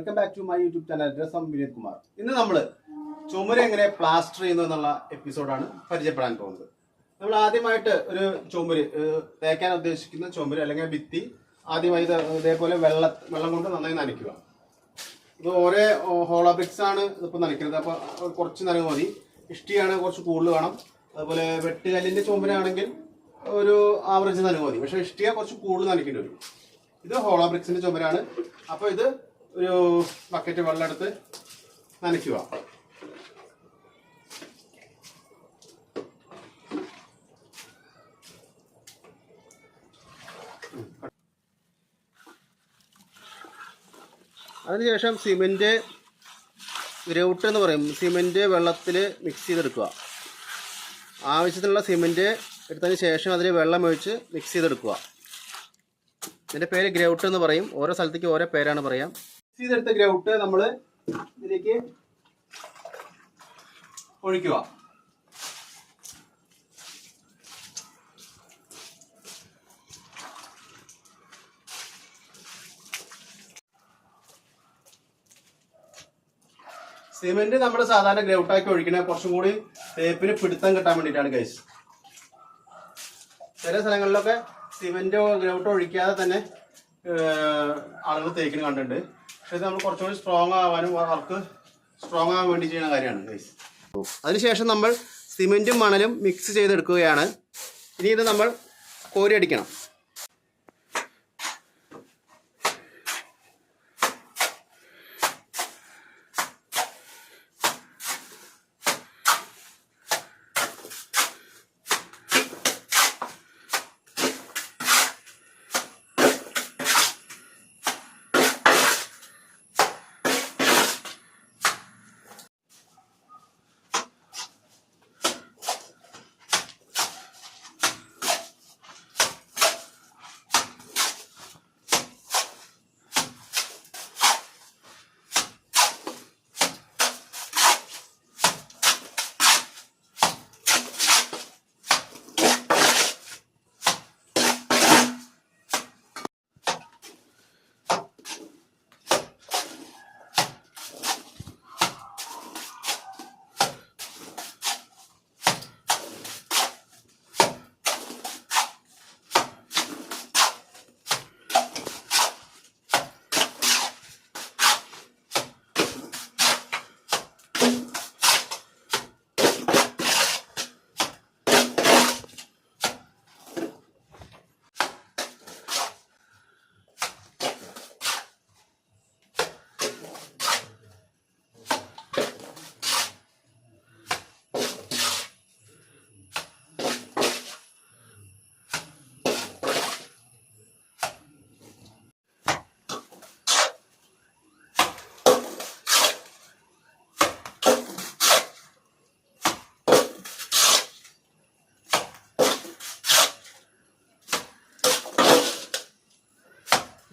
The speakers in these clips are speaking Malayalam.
Welcome back to my YouTube channel രസം വിനീത് കുമാർ. ഇന്ന് നമ്മൾ ചുമര് എങ്ങനെ പ്ലാസ്റ്റർ ചെയ്യുന്നു എന്നുള്ള എപ്പിസോഡാണ് പരിചയപ്പെടാൻ പോകുന്നത്. നമ്മൾ ആദ്യമായിട്ട് ഒരു ചുമര് തേക്കാൻ ഉദ്ദേശിക്കുന്ന ചുമര് അല്ലെങ്കിൽ ഭിത്തി ആദ്യമായി ഇത് ഇതേപോലെ വെള്ള വെള്ളം കൊണ്ട് നന്നായി നനയ്ക്കുക. ഇത് ഓരോ ഹോളോ ബ്രിക്സ് ആണ് ഇതിപ്പോൾ നനയ്ക്കുന്നത്. അപ്പോൾ കുറച്ച് നനവ് മതി. ഇഷ്ടിയാണ് കുറച്ച് കൂടുതൽ വേണം. അതുപോലെ വെട്ടുകല്ലിന്റെ ചുമരാണെങ്കിൽ ഒരു ആവറേജ് നനവ് മതി. പക്ഷേ ഇഷ്ടിക കുറച്ച് കൂടുതൽ നനയ്ക്കേണ്ടി വരും. ഇത് ഹോളോ ബ്രിക്സിന്റെ ചുമരാണ്. അപ്പോൾ ഇത് ഒരു ബക്കറ്റ് വെള്ളം എടുത്ത് നനയ്ക്കുക. അതിനുശേഷം സിമെന്റ് ഗ്രൗട്ട് എന്ന് പറയും. സിമെന്റ് വെള്ളത്തിൽ മിക്സ് ചെയ്തെടുക്കുക. ആവശ്യത്തിനുള്ള സിമെന്റ് എടുത്തതിന് ശേഷം അതിൽ വെള്ളം ഒഴിച്ച് മിക്സ് ചെയ്തെടുക്കുക. ഇതിന്റെ പേര് ഗ്രൗട്ട് എന്ന് പറയും. ഓരോ സ്ഥലത്തേക്ക് ഓരോ പേരാണ് പറയാം. ചെയ്തെടുത്ത ഗ്രൗട്ട് നമ്മൾ ഇതിലേക്ക് ഒഴിക്കുക. സിമെന്റ് നമ്മൾ സാധാരണ ഗ്രൗട്ടാക്കി ഒഴിക്കണേ കുറച്ചും കൂടി തേപ്പിന് പിടുത്തം കിട്ടാൻ വേണ്ടിയിട്ടാണ് ഗൈസ് ചില സ്ഥലങ്ങളിലൊക്കെ സിമെന്റ് ഗ്രൗട്ട് ഒഴിക്കാതെ തന്നെ ആളുകൾ തേക്കിന് കണ്ടിട്ടുണ്ട്. പക്ഷെ ഇത് നമ്മൾ കുറച്ചുകൂടി സ്ട്രോങ് ആവാനും വർക്ക് സ്ട്രോങ് ആവാൻ വേണ്ടി ചെയ്യുന്ന കാര്യമാണ് ഗൈസ് അതിനുശേഷം നമ്മൾ സിമെന്റും മണലും മിക്സ് ചെയ്തെടുക്കുകയാണ്. ഇനി ഇത് നമ്മൾ കോരി അടിക്കണം.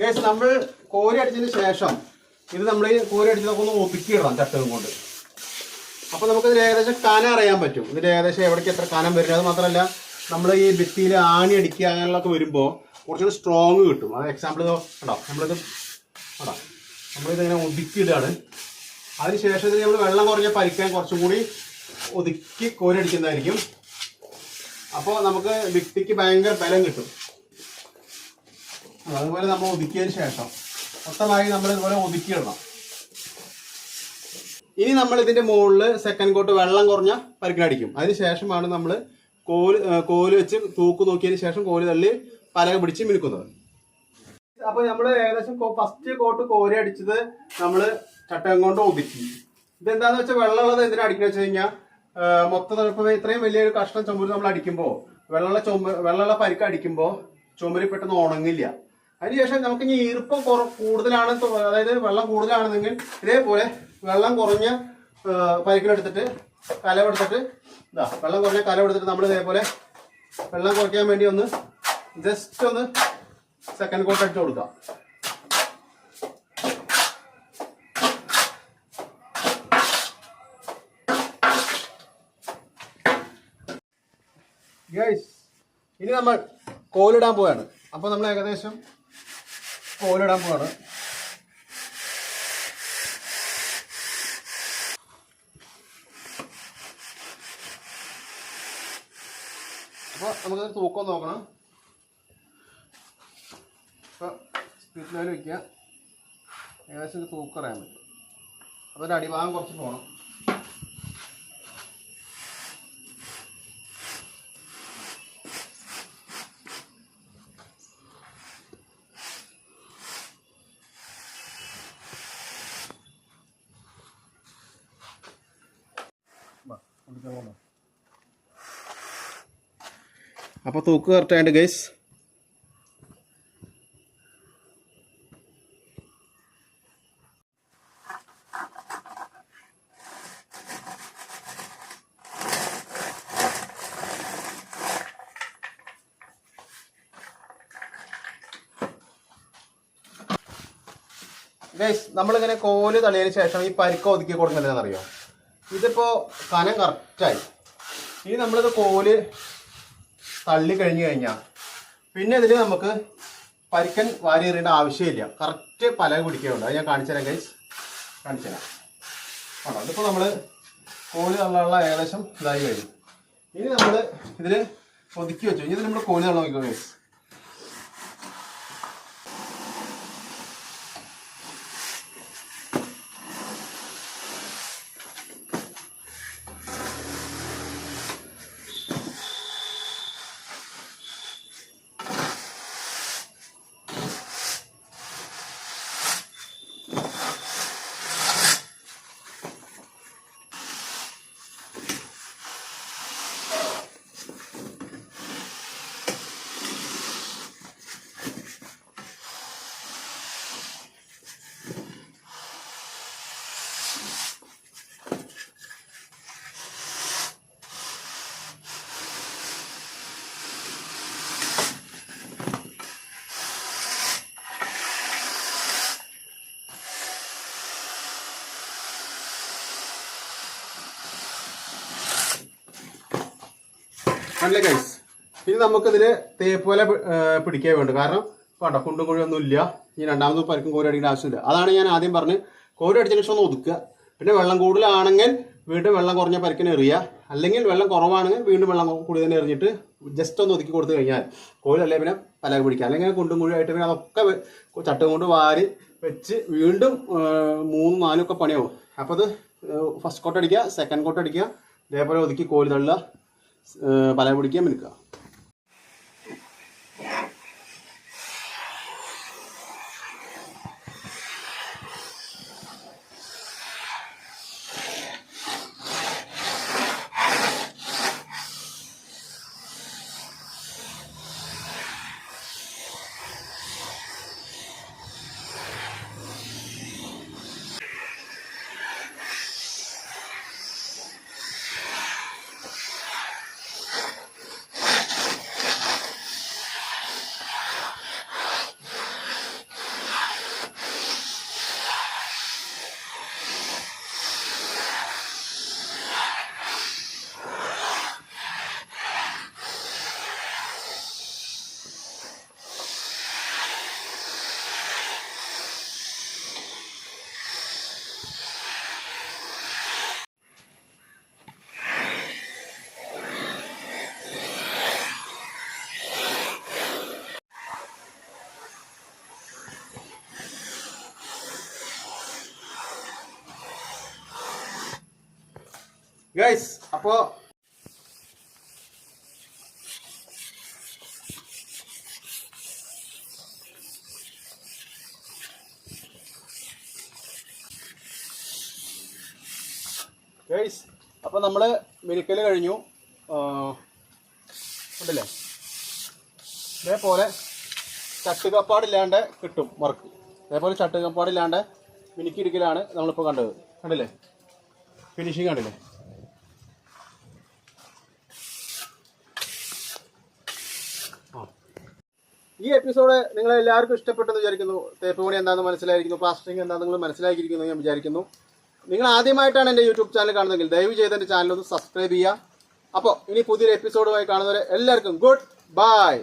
ഗൈസ് നമ്മൾ കോരി അടിച്ചതിന് ശേഷം ഇത് നമ്മൾ കോരി അടിച്ച് നമുക്കൊന്ന് ഒതുക്കിയിടണം ചട്ടകം കൊണ്ട്. അപ്പോൾ നമുക്കിതിൽ ഏകദേശം കനം അറിയാൻ പറ്റും. ഇതിൽ ഏകദേശം എവിടേക്ക് എത്ര കനം വരും. അത് മാത്രമല്ല നമ്മൾ ഈ ഭിത്തിയിൽ ആണി അടിക്കുക അങ്ങനെയുള്ളതൊക്കെ വരുമ്പോൾ കുറച്ചുകൂടി സ്ട്രോങ് കിട്ടും. അത് എക്സാമ്പിൾ ഇതോ കണ്ടോ? നമ്മളിത് ഇങ്ങനെ ഒതുക്കിയിടാണ് അതിനുശേഷം ഇതിന് നമ്മൾ വെള്ളം കുറഞ്ഞ പരിക്കാൻ കുറച്ചും കൂടി ഒതുക്കി കോരി അടിക്കുന്നതായിരിക്കും. അപ്പോൾ നമുക്ക് ഭിത്തിക്ക് ഭയങ്കര ബലം കിട്ടും. അതുപോലെ നമ്മൾ ഒതുക്കിയതിന് ശേഷം മൊത്തമായി നമ്മൾ ഇതുപോലെ ഒതുക്കിയിടണം. ഇനി നമ്മൾ ഇതിന്റെ മുകളിൽ സെക്കൻഡ് കോട്ട് വെള്ളം കുറഞ്ഞ പരിക്കടിക്കും അതിന് ശേഷമാണ് നമ്മൾ കോൽ കോൽ വെച്ച് തൂക്ക് നോക്കിയതിന് ശേഷം കോൽ തള്ളി പലക പിടിച്ച് മിനുക്കുന്നത്. അപ്പൊ നമ്മൾ ഏകദേശം ഫസ്റ്റ് കോട്ട് കോരി അടിച്ചത് നമ്മൾ ചട്ടകം കൊണ്ട് ഒതുക്കി. ഇതെന്താന്ന് വെച്ചാൽ വെള്ളമുള്ളത് എന്തിനാ അടിക്കുക വെച്ച് കഴിഞ്ഞാൽ മൊത്തം ഇപ്പൊ ഇത്രയും വലിയൊരു കഷ്ണം ചുമര് നമ്മൾ അടിക്കുമ്പോൾ വെള്ളമുള്ള ചുമ വെള്ളമുള്ള പരിക്ക് അടിക്കുമ്പോൾ ചുമര് പെട്ടെന്ന് ഉണങ്ങില്ല. അതിനുശേഷം നമുക്ക് ഇനി ഈർപ്പം കുറ കൂടുതലാണ് അതായത് വെള്ളം കൂടുതലാണെന്നെങ്കിൽ ഇതേപോലെ വെള്ളം കുറഞ്ഞ പരിക്കിലെടുത്തിട്ട് കലവെടുത്തിട്ട് ഇതാ വെള്ളം കുറഞ്ഞ കലവെടുത്തിട്ട് നമ്മൾ ഇതേപോലെ വെള്ളം കുറയ്ക്കാൻ വേണ്ടി ഒന്ന് ജസ്റ്റ് ഒന്ന് സെക്കൻഡ് കോട്ട് അടിച്ചു കൊടുക്കാം ഇനി നമ്മൾ കോലിടാൻ പോവാണ്. അപ്പോൾ നമ്മൾ ഏകദേശം കോലിടാൻ പോവാണ്. അപ്പോൾ നമുക്ക് തൂക്കം നോക്കണം. ഇപ്പോൾ സ്പീഡ് വെക്കുക ഏകദേശം തൂക്കറിയാൻ പറ്റും. അപ്പോൾ അടിഭാഗം കുറച്ച് പോകണം അപ്പോൾ തൂക്ക് കറക്റ്റായിട്ട് ഗൈസ് ഗൈസ് നമ്മളിങ്ങനെ കോൽ തള്ളിയതിന് ശേഷം ഈ പരിക്ക് ഒതുക്കി കൊടുക്കുന്നത് ഇതിപ്പോ കനം കറക്റ്റായി ഇനി നമ്മളിത് കോൽ തള്ളി കഴിഞ്ഞു കഴിഞ്ഞാൽ പിന്നെ ഇതിൽ നമുക്ക് പരിക്കൻ വാരി എറിയേണ്ട ആവശ്യമില്ല. കറക്റ്റ് പല പിടിക്കുന്നുണ്ട് അത് ഞാൻ കാണിച്ചു തരാം ഗൈസ് കാണിച്ചു തരാം. ആണോ ഇതിപ്പോൾ നമ്മൾ കോൽ തള്ളാനുള്ള ഏകദേശം ഇതായി കഴിഞ്ഞു. ഇനി നമ്മൾ ഇതിൽ ഒതുക്കി വെച്ചു. ഇനി നമ്മൾ കോൽ തള്ള നോക്കിക്കോ ഗൈസ് അല്ലേ ഗൈസ് ഇനി നമുക്കിതിൽ തേപ്പോലെ പിടിക്കാൻ വേണ്ട. കാരണം വേണ്ട കുണ്ടും കുഴിയൊന്നും ഇല്ല. ഈ രണ്ടാമത് പരിക്കും കോരി അടിക്കേണ്ട ആവശ്യമില്ല. അതാണ് ഞാൻ ആദ്യം പറഞ്ഞ്. കോരി അടിച്ചതിന് ശേഷം ഒന്ന് ഒതുക്കുക. പിന്നെ വെള്ളം കൂടുതലാണെങ്കിൽ വീണ്ടും വെള്ളം കുറഞ്ഞ പരിക്കിന് എറിയുക. അല്ലെങ്കിൽ വെള്ളം കുറവാണെങ്കിൽ വീണ്ടും വെള്ളം കൂടി തന്നെ എറിഞ്ഞിട്ട് ജസ്റ്റ് ഒന്ന് ഒതുക്കി കൊടുത്തു കഴിഞ്ഞാൽ കോരി അല്ലെങ്കിൽ പിന്നെ പലക പിടിക്കുക അല്ലെങ്കിൽ കുണ്ടും കുഴിയായിട്ട് പിന്നെ അതൊക്കെ ചട്ടം കൊണ്ട് വാരി വെച്ച് വീണ്ടും മൂന്നും നാലും ഒക്കെ പണിയാവും. അപ്പോൾ അത് ഫസ്റ്റ് കോട്ട് അടിക്കുക സെക്കൻഡ് കോട്ട് അടിക്കുക ഇതേപോലെ ഒതുക്കി കോലി തള്ളുക പല പിടിക്കുക മിനുക്കുക. ഗൈസ് അപ്പോ ഗൈസ് അപ്പൊ നമ്മൾ മിനുക്കൽ കഴിഞ്ഞു. ഉണ്ടല്ലേ? ഇതേപോലെ ചട്ടുകപ്പാടില്ലാണ്ട് കിട്ടും വർക്ക് അതേപോലെ ചട്ടുകപ്പാടില്ലാണ്ട് മിനുക്കിയെടുക്കലാണ് നമ്മളിപ്പോൾ കണ്ടത്. കണ്ടില്ലേ? ഫിനിഷിങ് കണ്ടില്ലേ? ഈ എപ്പിസോഡ് നിങ്ങൾ എല്ലാവർക്കും ഇഷ്ടപ്പെട്ടെന്ന് വിചാരിക്കുന്നു. തേപ്പ് പണി എന്താണെന്ന് മനസ്സിലായിരിക്കുന്നു. പ്ലാസ്റ്ററിങ് എന്താണെന്ന് നിങ്ങൾ മനസ്സിലാക്കിയിരിക്കുന്നു ഞാൻ വിചാരിക്കുന്നു. നിങ്ങൾ ആദ്യമായിട്ടാണ് എന്റെ യൂട്യൂബ് ചാനൽ കാണുന്നതെങ്കിൽ ദയവ് ചെയ്ത് എന്റെ ചാനൽ ഒന്ന് സബ്സ്ക്രൈബ് ചെയ്യുക. അപ്പോൾ ഇനി പുതിയൊരു എപ്പിസോഡുമായി കാണുന്നവരെ എല്ലാവർക്കും ഗുഡ് ബൈ